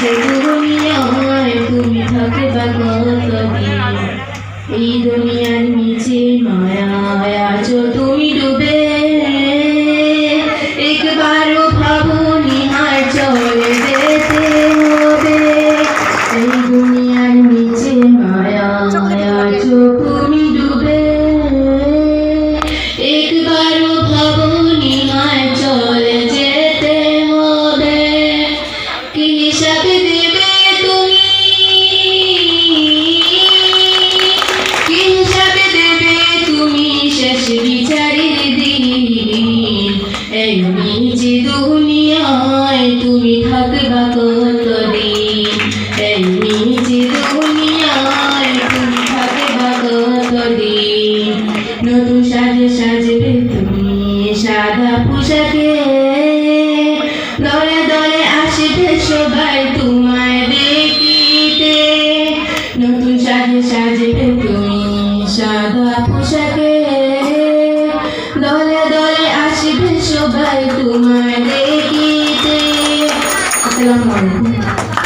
Thank you. সবাই তোমার দেখিতে। আসসালামু আলাইকুম।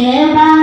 Yeah.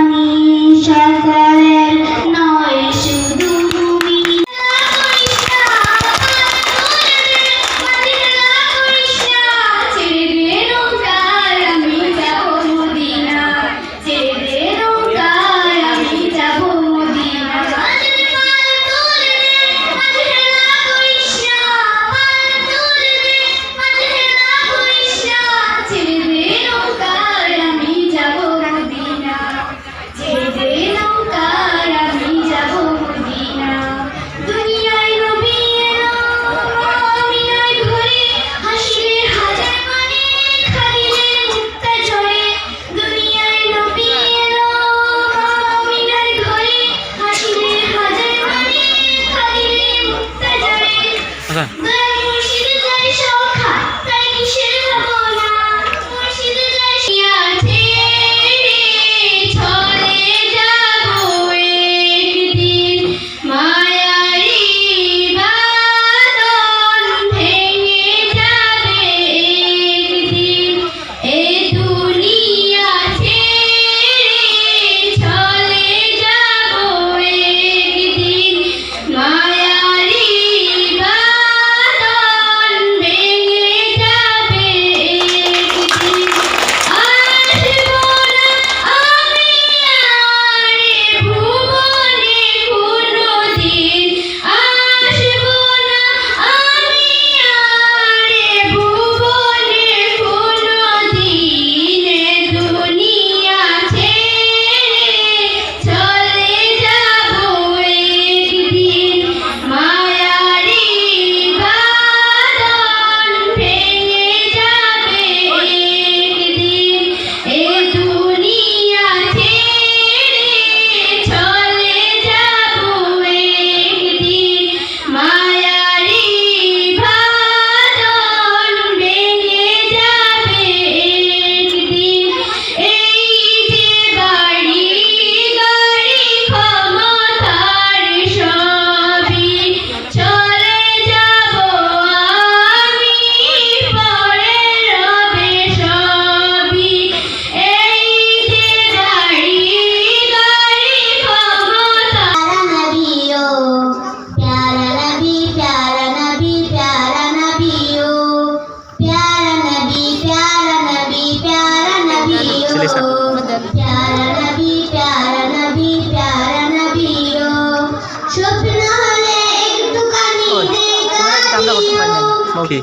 কি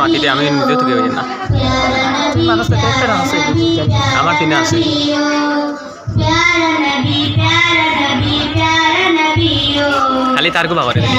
মাটিতে আমি নিজেও থেকে না আমার কিনে আছে খালি তার গোবা করে দিলি।